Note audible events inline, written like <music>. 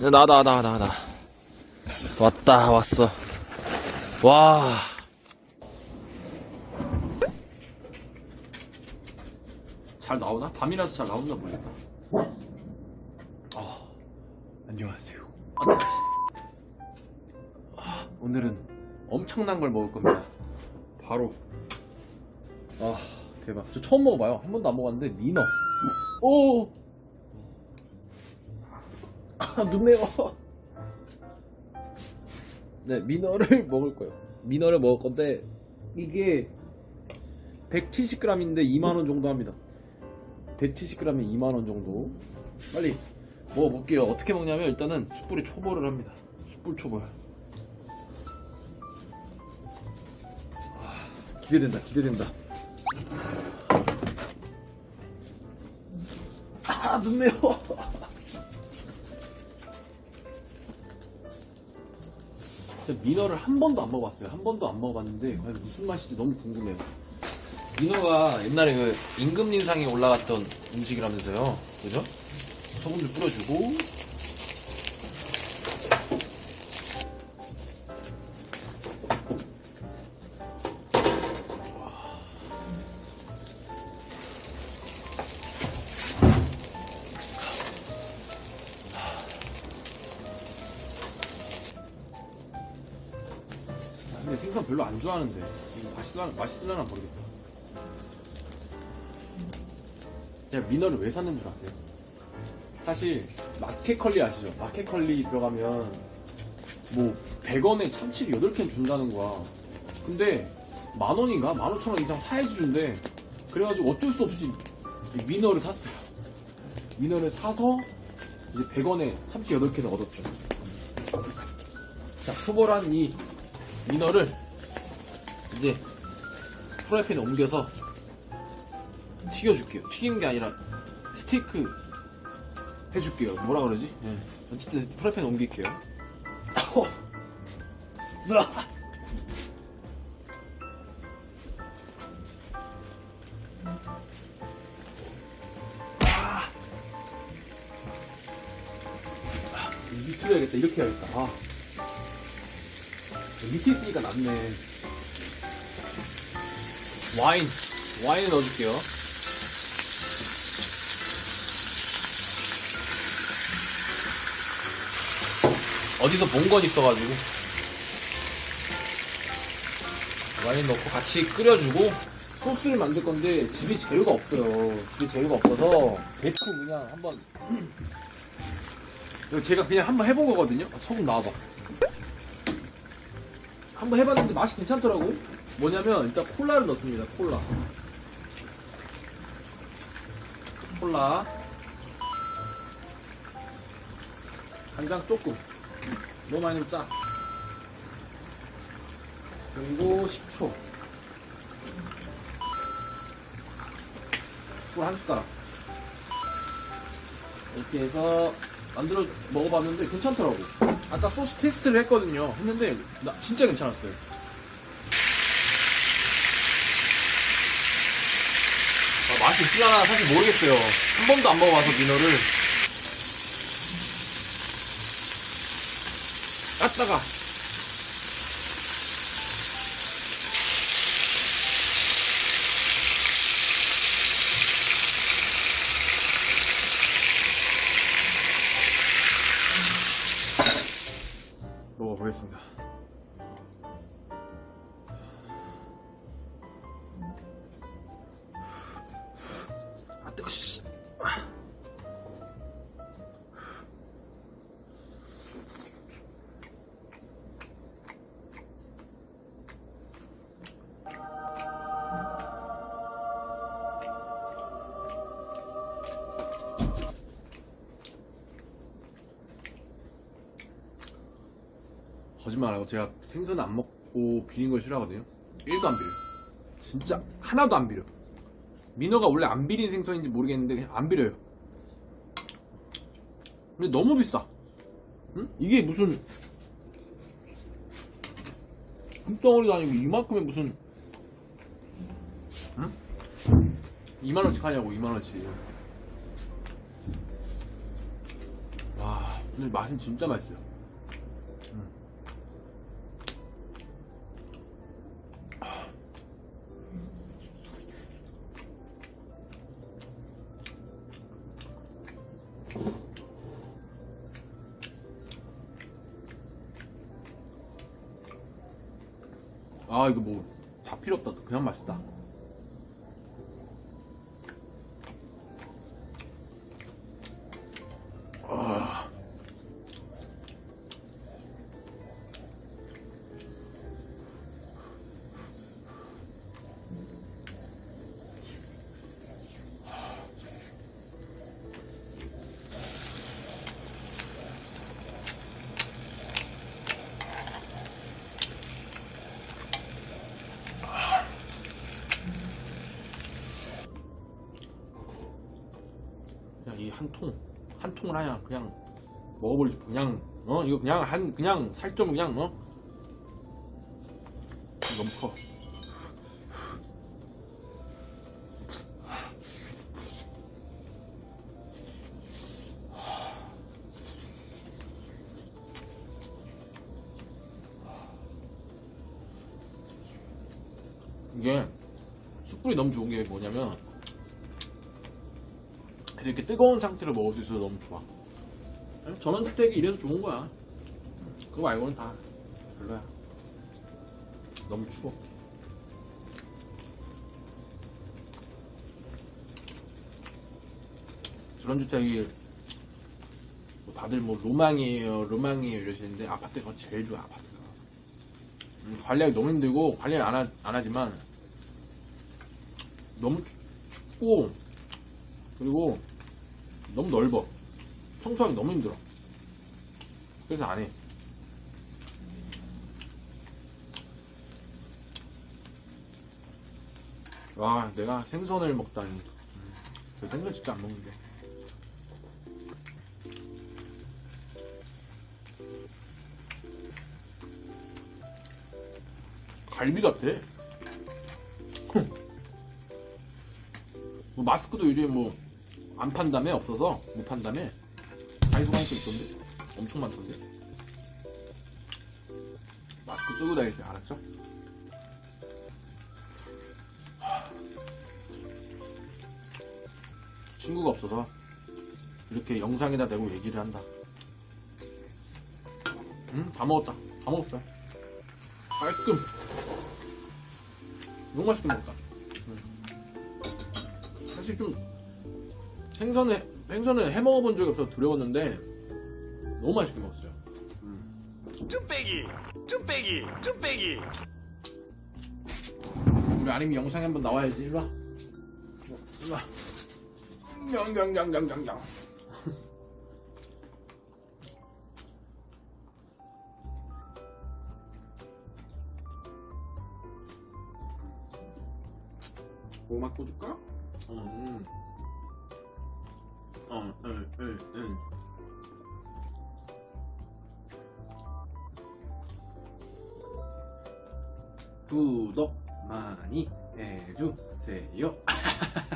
나다 나다 나다 왔다 왔어 와 잘 나오나? 밤이라서 잘 나오나 모르겠다. 아, 안녕하세요. 아, 오늘은 엄청난 걸 먹을 겁니다. 바로 아 대박. 저 처음 먹어봐요. 한 번도 안 먹었는데 민어. 오. 아, 눈 매워. 네, 민어를 <laughs> 먹을 거예요. 민어를 먹을 건데 이게 170g인데 2만 원 정도 합니다. 170g에 2만 원 정도. 빨리 먹어볼게요. 어떻게 먹냐면 일단은 숯불에 초벌을 합니다. 숯불 초벌. 아, 기대된다. 기대된다. 아, 눈 매워. 제가 민어를 한 번도 안 먹어봤어요. 한 번도 안 먹어봤는데 과연 무슨 맛인지 너무 궁금해요. 민어가 옛날에 그 임금님상에 올라갔던 음식이라면서요. 그죠? 소금을 뿌려주고 근데 생선 별로 안 좋아하는데 이거 맛있을라나, 맛있을라나 모르겠다. 야 민어를 왜 샀는 줄 아세요? 사실 마켓컬리 아시죠? 마켓컬리 들어가면 뭐 100원에 참치를 8캔 준다는 거야. 근데 만 원인가? 만 오천 원 이상 사야지 준대. 그래가지고 어쩔 수 없이 이 민어를 샀어요. 민어를 사서 이제 100원에 참치 8캔을 얻었죠. 자, 초벌한 이 민어를 이제 프라이팬에 옮겨서 튀겨줄게요. 튀기는 게 아니라 스테이크 해줄게요. 뭐라 그러지? 네. 어쨌든 프라이팬에 옮길게요. 밑으로 해야겠다. 이렇게 해야겠다. 아. 밑에 있으니까 낫네. 와인, 와인 넣어줄게요. 어디서 본 건 있어가지고. 와인 넣고 같이 끓여주고, 소스를 만들 건데, 집에 재료가 없어요. 집에 재료가 없어서, 대충 그냥 한번, 제가 그냥 한번 해본 거거든요? 아, 소금 나와봐. 한번 해봤는데 맛이 괜찮더라고. 뭐냐면 일단 콜라를 넣습니다. 콜라. 콜라. 간장 조금. 너무 많이 짜. 그리고 식초. 꿀 한 숟가락. 이렇게 해서 만들어 먹어봤는데 괜찮더라고. 아까 소스 테스트를 했거든요. 했는데 나 진짜 괜찮았어요. 아, 맛이 있으려나 사실 모르겠어요. 한 번도 안 먹어봐서 민어를. 깠다가 먹어보겠습니다. 거짓말하고 제가 생선 안 먹고 비린 걸 싫어하거든요. 1도 안 비려요. 진짜 하나도 안 비려. 민어가 원래 안 비린 생선인지 모르겠는데 안 비려요. 근데 너무 비싸. 응? 이게 무슨 금덩어리도 아니고 이만큼의 무슨 응? 2만원씩 하냐고 2만원씩 와 근데 맛은 진짜 맛있어요 아 이거 뭐 다 필요 없다. 그냥 맛있다 한 통, 한 통을 하냐 그냥 먹어버리지 그냥 어 이거 그냥 한 그냥 살점 그냥 어 너무 커. 이게 숯불이 너무 좋은 게 뭐냐면 이렇게 뜨거운 상태로 먹을 수 있어서 너무 좋아. 전원주택이 이래서 좋은 거야. 그거 말고는 다 별로야. 너무 추워. 전원주택이 뭐 다들 뭐 로망이에요, 로망이에요 이러시는데 아파트가 제일 좋아, 아파트가. 음, 관리하기 너무 힘들고 관리 안, 하, 안 하지만 너무 춥- 춥고 그리고 너무 넓어. 청소하기 너무 힘들어. 그래서 안 해. 와, 내가 생선을 먹다니. 음, 저 생선 진짜 안 먹는데. 갈비 같아. 뭐 마스크도 요즘 뭐 안 판다며? 없어서 못 판다며? 다이소 가니까 있던데? 엄청 많던데? 마스크 쓰고 다니세요 알았죠? 친구가 없어서 이렇게 영상에다 대고 얘기를 한다. 응? 다 먹었다. 다 먹었어. 깔끔. 너무 맛있게 먹었다. 응. 사실 좀 생선을 생선을 해 먹어본 적이 없어서 두려웠는데 너무 맛있게 먹었어요. 뚝배기 뚝배기 뚝배기 우리 아님이 영상에 한번 나와야지. 일로 와. 일로 와. 영영영영영영. 뭐 맛고 줄까? 어, 음. 어, 응, 응, 응. 구독 많이 해주세요. <laughs>